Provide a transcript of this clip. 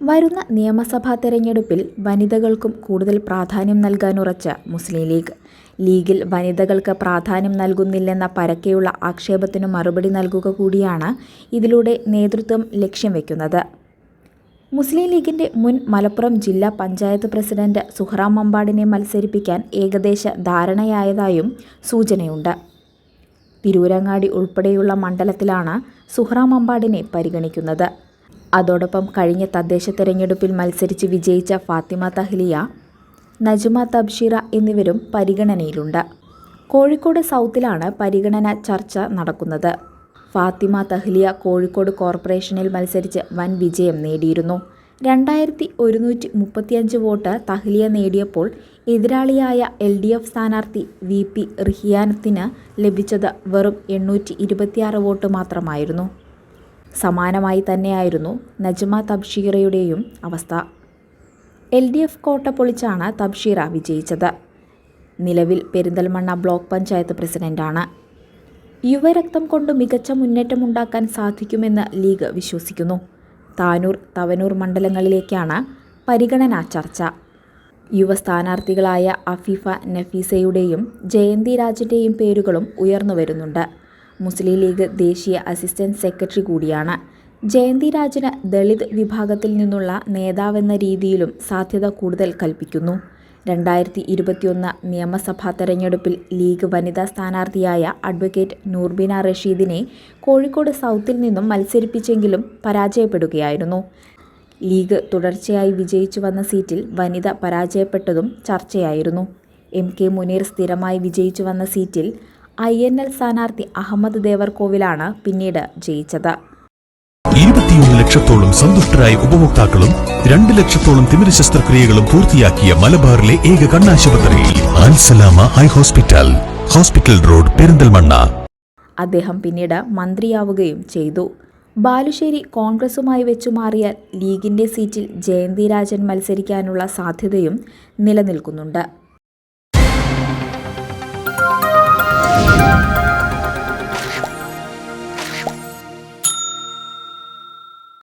വരുന്ന നിയമസഭാ തെരഞ്ഞെടുപ്പിൽ വനിതകൾക്കും കൂടുതൽ പ്രാധാന്യം നൽകാനുറച്ച മുസ്ലിം ലീഗ്. ലീഗിൽ വനിതകൾക്ക് പ്രാധാന്യം നൽകുന്നില്ലെന്ന പരക്കെയുള്ള ആക്ഷേപത്തിന് മറുപടി നൽകുക കൂടിയാണ് ഇതിലൂടെ നേതൃത്വം ലക്ഷ്യം വെക്കുന്നത്. മുസ്ലിം ലീഗിന്റെ മുൻ മലപ്പുറം ജില്ലാ പഞ്ചായത്ത് പ്രസിഡന്റ് സുഹ്റാം മമ്പാടിനെ മത്സരിപ്പിക്കാൻ ഏകദേശ ധാരണയായതായും സൂചനയുണ്ട്. തിരൂരങ്ങാടി ഉൾപ്പെടെയുള്ള മണ്ഡലത്തിലാണ് സുഹ്റാം മമ്പാടിനെ പരിഗണിക്കുന്നത്. അതോടൊപ്പം കഴിഞ്ഞ തദ്ദേശ തെരഞ്ഞെടുപ്പിൽ മത്സരിച്ച് വിജയിച്ച ഫാത്തിമ തഹ്ലിയ നജുമ തബ്ഷീറ എന്നിവരും പരിഗണനയിലുണ്ട്. കോഴിക്കോട് സൗത്തിലാണ് പരിഗണന ചർച്ച നടക്കുന്നത്. ഫാത്തിമ തഹ്ലിയ കോഴിക്കോട് കോർപ്പറേഷനിൽ മത്സരിച്ച് വൻ വിജയം നേടിയിരുന്നു. രണ്ടായിരത്തി ഒരുന്നൂറ്റി മുപ്പത്തിയഞ്ച് വോട്ട് തഹ്ലിയ നേടിയപ്പോൾ എതിരാളിയായ എൽ ഡി എഫ് സ്ഥാനാർത്ഥി വി പി റിഹിയാനത്തിന് ലഭിച്ചത് വെറും എണ്ണൂറ്റി ഇരുപത്തിയാറ് വോട്ട് മാത്രമായിരുന്നു. സമാനമായി തന്നെയായിരുന്നു നജ്മ തബ്ഷീറയുടെയും അവസ്ഥ. എൽ ഡി എഫ് കോട്ട പൊളിച്ചാണ് തബ്ഷീറ വിജയിച്ചത്. നിലവിൽ പെരിന്തൽമണ്ണ ബ്ലോക്ക് പഞ്ചായത്ത് പ്രസിഡന്റാണ്. യുവരക്തം കൊണ്ട് മികച്ച മുന്നേറ്റമുണ്ടാക്കാൻ സാധിക്കുമെന്ന് ലീഗ് വിശ്വസിക്കുന്നു. താനൂർ തവനൂർ മണ്ഡലങ്ങളിലേക്കാണ് പരിഗണനാ ചർച്ച. യുവ സ്ഥാനാർത്ഥികളായ അഫീഫ നഫീസയുടെയും ജയന്തി രാജിന്റെയും പേരുകളും ഉയർന്നു വരുന്നുണ്ട്. മുസ്ലിം ലീഗ് ദേശീയ അസിസ്റ്റന്റ് സെക്രട്ടറി കൂടിയാണ്. ജയന്തി രാജന് ദളിത് വിഭാഗത്തിൽ നിന്നുള്ള നേതാവെന്ന രീതിയിലും സാധ്യത കൂടുതൽ കൽപ്പിക്കുന്നു. രണ്ടായിരത്തി ഇരുപത്തിയൊന്ന് നിയമസഭാ തെരഞ്ഞെടുപ്പിൽ ലീഗ് വനിതാ സ്ഥാനാർത്ഥിയായ അഡ്വക്കേറ്റ് നൂർബിന റഷീദിനെ കോഴിക്കോട് സൗത്തിൽ നിന്നും മത്സരിപ്പിച്ചെങ്കിലും പരാജയപ്പെടുകയായിരുന്നു. ലീഗ് തുടർച്ചയായി വിജയിച്ചു വന്ന സീറ്റിൽ വനിത പരാജയപ്പെട്ടതും ചർച്ചയായിരുന്നു. എം കെ മുനീർ സ്ഥിരമായി വിജയിച്ചു വന്ന സീറ്റിൽ ഐ എൻ എൽ സ്ഥാനാർത്ഥി അഹമ്മദ് ദേവർകോവിലാണ് പിന്നീട് ജയിച്ചത്. ഇരുപത്തിയൊന്ന് ലക്ഷത്തോളം സന്തുഷ്ടരായ ഉപഭോക്താക്കളും രണ്ട് ലക്ഷത്തോളം തിമിര ശസ്ത്രക്രിയകളും പൂർത്തിയാക്കിയ മലബാറിലെ ഏക കണ്ണാശുപത്രി Al Salama eye hospital hospital road Perinthalmanna. അദ്ദേഹം പിന്നീട് മന്ത്രിയാവുകയും ചെയ്തു. ബാലുശ്ശേരി കോൺഗ്രസുമായി വെച്ചുമാറിയാൽ ലീഗിന്റെ സീറ്റിൽ ജയന്തി രാജൻ മത്സരിക്കാനുള്ള സാധ്യതയും നിലനിൽക്കുന്നുണ്ട്.